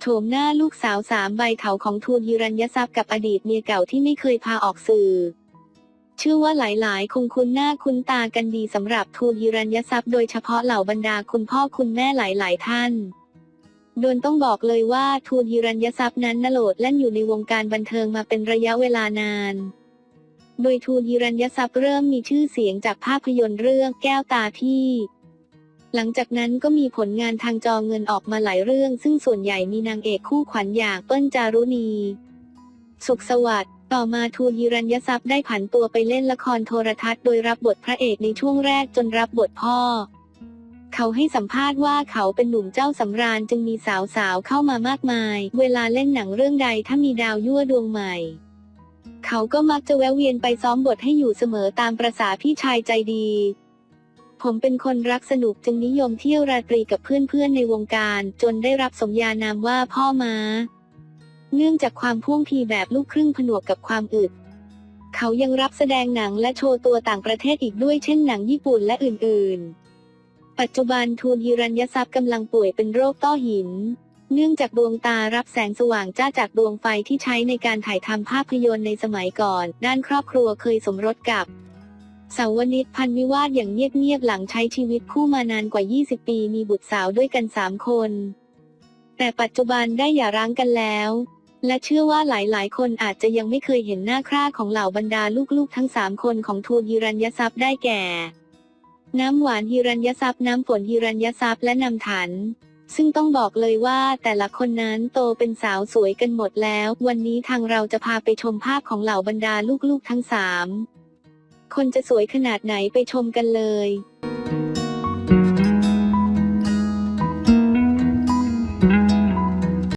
โฉมหน้าลูกสาวสามใบเถาของทูลฮิรัญยทรัพย์กับอดีตเมียเก่าที่ไม่เคยพาออกสื่อ เชื่อว่าหลายๆ คงคุ้นหน้าคุ้นตากันดีสำหรับทูลฮิรัญยทรัพย์โดยเฉพาะเหล่าบรรดาคุณพ่อคุณแม่หลาย ๆ ท่านโดนต้องบอกเลยว่าทูลฮิรัญยทรัพย์นั้นนโหลดแล่นอยู่ในวงการบันเทิงมาเป็นระยะเวลานาน โดยทูลฮิรัญยทรัพย์เริ่มมีชื่อเสียงจากภาพยนตร์เรื่องแก้วตาพี่ หลังจากนั้นก็มีผลงานทางจอเงินออกมาหลายเรื่อง ซึ่งส่วนใหญ่มีนางเอกคู่ขวัญอย่างเปิ้ลจารุณี สุขสวัสดิ์ต่อมาทูลฮิรัญยทรัพย์ได้ผันตัวไปเล่นละครโทรทัศน์โดยรับบทพระเอกในช่วงแรกจนรับบทพ่อ เขาให้สัมภาษณ์ว่าเขาเป็นหนุ่มเจ้าสำราญจึงมีสาวๆเข้ามามากมาย เวลาเล่นหนังเรื่องใดถ้ามีดาวยั่วดวงใหม่ เขาก็มักจะแวะเวียนไปซ้อมบทให้อยู่เสมอตามประษาพี่ชายใจดี ผมเป็นคนรักสนุกจึงนิยมเที่ยวราตรีกับเพื่อนๆในวงการ จนได้รับสมญานามว่าพ่อม้า เนื่องจากความพ่วงทีแบบลูกครึ่งผนวกกับความอึด เขายังรับแสดงหนังและโชว์ตัวต่างประเทศอีกด้วยเช่นหนังญี่ปุ่นและอื่นๆ ปัจจุบันทูลฮิรัญยทรัพย์กำลังป่วยเป็นโรคต้อหิน เนื่องจากดวงตารับแสงสว่างจ้าจากดวงไฟที่ใช้ในการถ่ายทำภาพยนตร์ในสมัยก่อน ด้านครอบครัวเคยสมรสกับ สาวนิตพันวิวาทอย่างเงียบๆหลังใช้ชีวิตคู่มานานกว่า 20 ปีมีบุตรสาวด้วยกัน 3 คน แต่ปัจจุบันได้หย่าร้างกันแล้ว และเชื่อว่าหลายๆ คนอาจจะยังไม่เคยเห็นหน้าคร่าของเหล่าบรรดาลูกๆ ทั้ง 3 คนของทูลฮิรัญยทรัพย์ได้แก่ น้ำหวานฮิรัญยทรัพย์น้ำฝนฮิรัญยทรัพย์และนำถันซึ่งต้องบอกเลยว่าแต่ละคนนั้นโตเป็นสาวสวยกันหมดแล้ว วันนี้ทางเราจะพาไปชมภาพของเหล่าบรรดาลูกๆทั้งสาม คนจะสวยขนาดไหนไปชมกันเลย